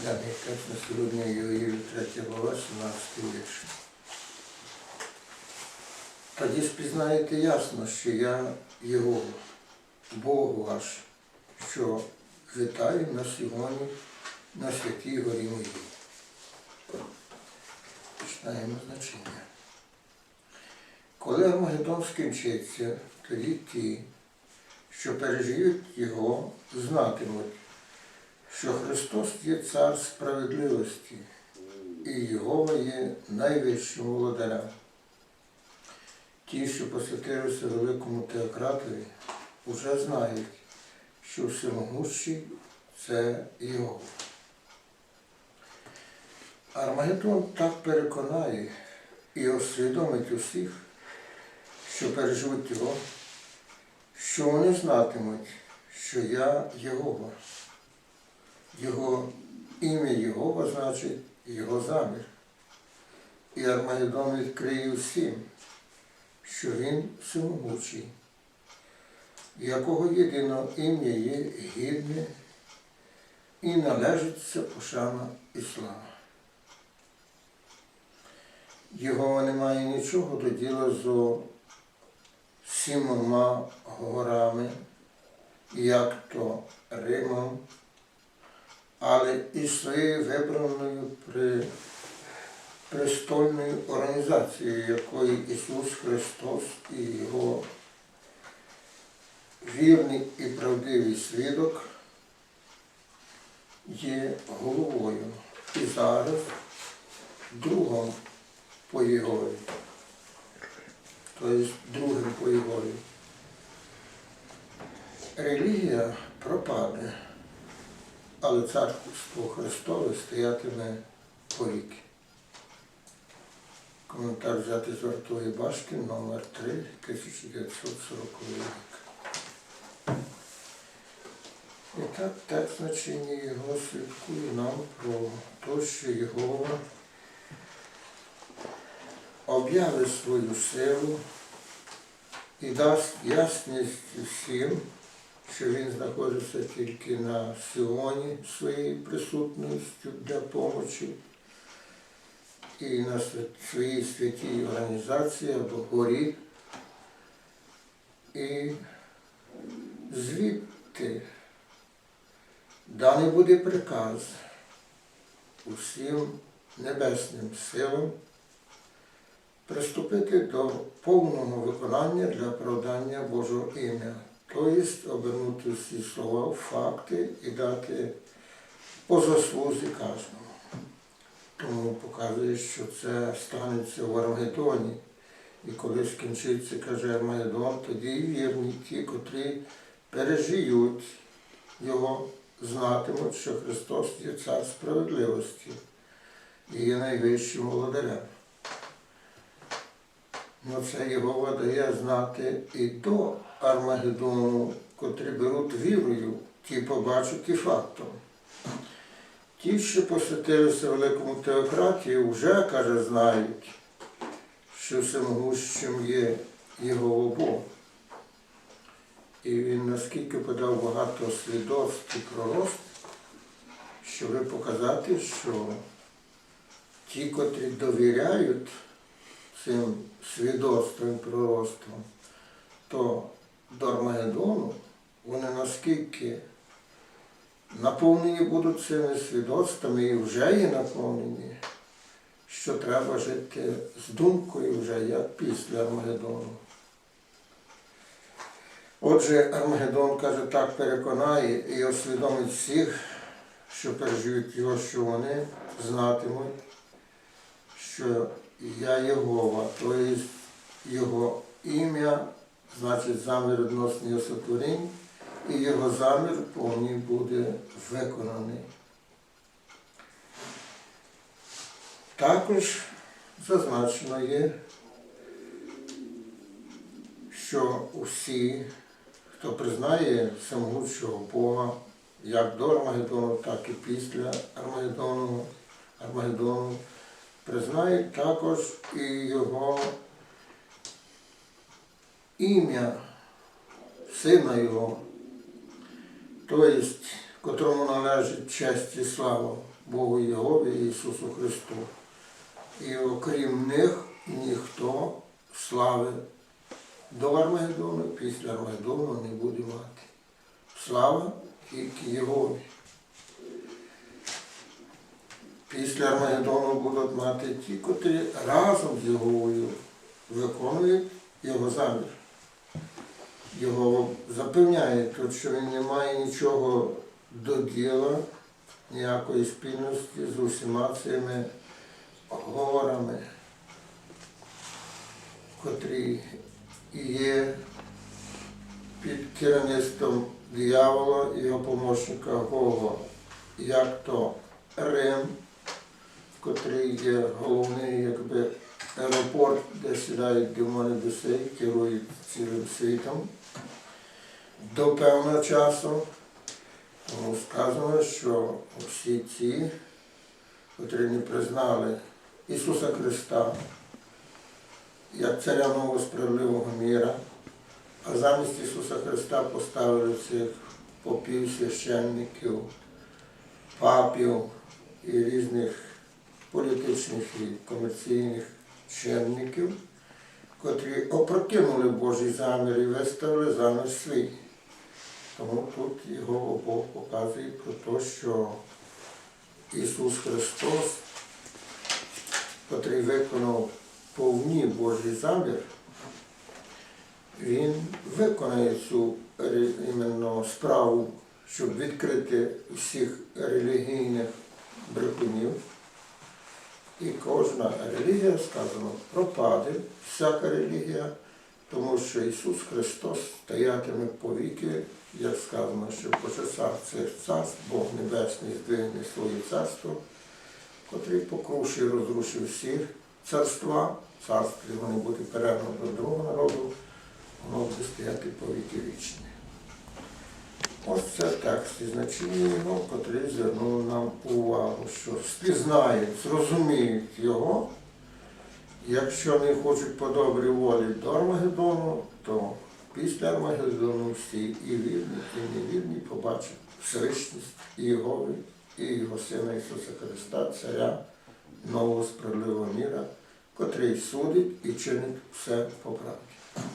Даний текст на сьогодні Євангелії 3 глава, 17 вірш. Тоді спізнаєте ясно, що я його, Бог ваш, що вітаю на сьогодні на святій горі моїй. Починаємо значення. Коли Армагеддон скінчиться, тоді ті, що пережиють його, знатимуть, що Христос є цар справедливості, і Єгова є найвищим володарем. Ті, що посвятилися великому теократові, уже знають, що всемогущий це Його. Армагеддон так переконає і освідомить усіх, що переживуть його, що вони знатимуть, що я Єгова. Його ім'я Єгова значить його замір. І Армагеддон відкриє всім, що він всемогучий, якого єдиного ім'я є гідне і належиться пошана і слава. Його немає нічого до діла з сімома горами, як то Римом, але і своєю вибраною при престольною організацією, якої Ісус Христос і Його вірний і правдивий свідок є головою. І зараз другом по Єгові, тобто другим по Єгові. Релігія пропаде, але царство Христове стоятиме повіки. Коментар взяти з вартової башки номер 3 1940 рік. І так текст значення його свідкує нам про те, що Єгова об'явить свою силу і дасть ясність всім, що він знаходиться тільки на Сіоні своєю присутністю для помочі і на своїй святій організації або горі. І звідти даний буде приказ усім небесним силам приступити до повного виконання для оправдання Божого ім'я, тобто обернути всі слова в факти і дати по заслузі кожному. Тому показує, що це станеться в Армагеддоні. І коли скінчиться, каже Армагеддон, тоді вірні ті, котрі пережиють його, знатимуть, що Христос є цар справедливості і є найвищим володарем. Ну це його дає знати і до Армагеддону, котрі беруть вірою, ті побачать і фактом. Ті, що посвятилися великому теократії, вже, каже, знають, що всемогущим є його Бог. І він наскільки подав багато свідоцтв і пророцтв, щоб показати, що ті, котрі довіряють цим свідоцтвом і пророцтвам, то до Армагеддону вони наскільки наповнені будуть цими свідоцтвами і вже є наповнені, що треба жити з думкою вже як після Армагеддону. Отже, Армагеддон каже, так переконає і освідомить всіх, що переживуть його, що вони знатимуть, що я Єгова, тобто його ім'я, значить замір відносно його сотворінь, і його замір повній буде виконаний. Також зазначено є, що усі, хто признає всемогущого Бога, як до Армагеддону, так і після Армагеддону, Армагеддону, признають також і його ім'я, сина його, тобто котрому належить честь і слава Богу Єгові Ісусу Христу. І окрім них ніхто слави до Армагеддону, після Армагеддону не буде мати. Слава тільки Єгові. Після Армагеддону будуть мати ті, котрі разом з Єговою виконують його замір. Його запевняє тут, що він не має нічого до діла, ніякої спільності з усіма цими горами, котрі є під керівництвом диявола і його помощника Гого, як то Рим, котрий є головний якби, аеропорт, де сідають демони душі, керують цілим світом до певного часу. Тому сказано, що всі ці, котрі не признали Ісуса Христа як царя нового справедливого міра, а замість Ісуса Христа поставили цих попів, священників, папів і різних політичних і комерційних чинників, котрі опрокинули Божий замір і виставили замір свій. Тому тут його Бог показує про те, що Ісус Христос, котрий виконав повні Божий замір, Він виконає цю іменно справу, щоб відкрити всіх релігійних брехунів. І кожна релігія, сказано, пропаде, всяка релігія, тому що Ісус Христос стоятиме повіки, як сказано, що по часах цих царств Бог Небесний здвигне своє царство, котрий покрушив і розрушив всі царства, царство його не буде передано до другого народу, воно буде стояти повіки вічні. Ось це текст і значення його, котрий звернув нам увагу, що спізнають, зрозуміють його. Якщо не хочуть по добрій волі до Армагеддону, то після Армагеддону всі і вірні, і невірні побачать Всевишність і Його, і Його Сина Ісуса Христа, Царя нового справедливого міра, котрий судить і чинить все по правді.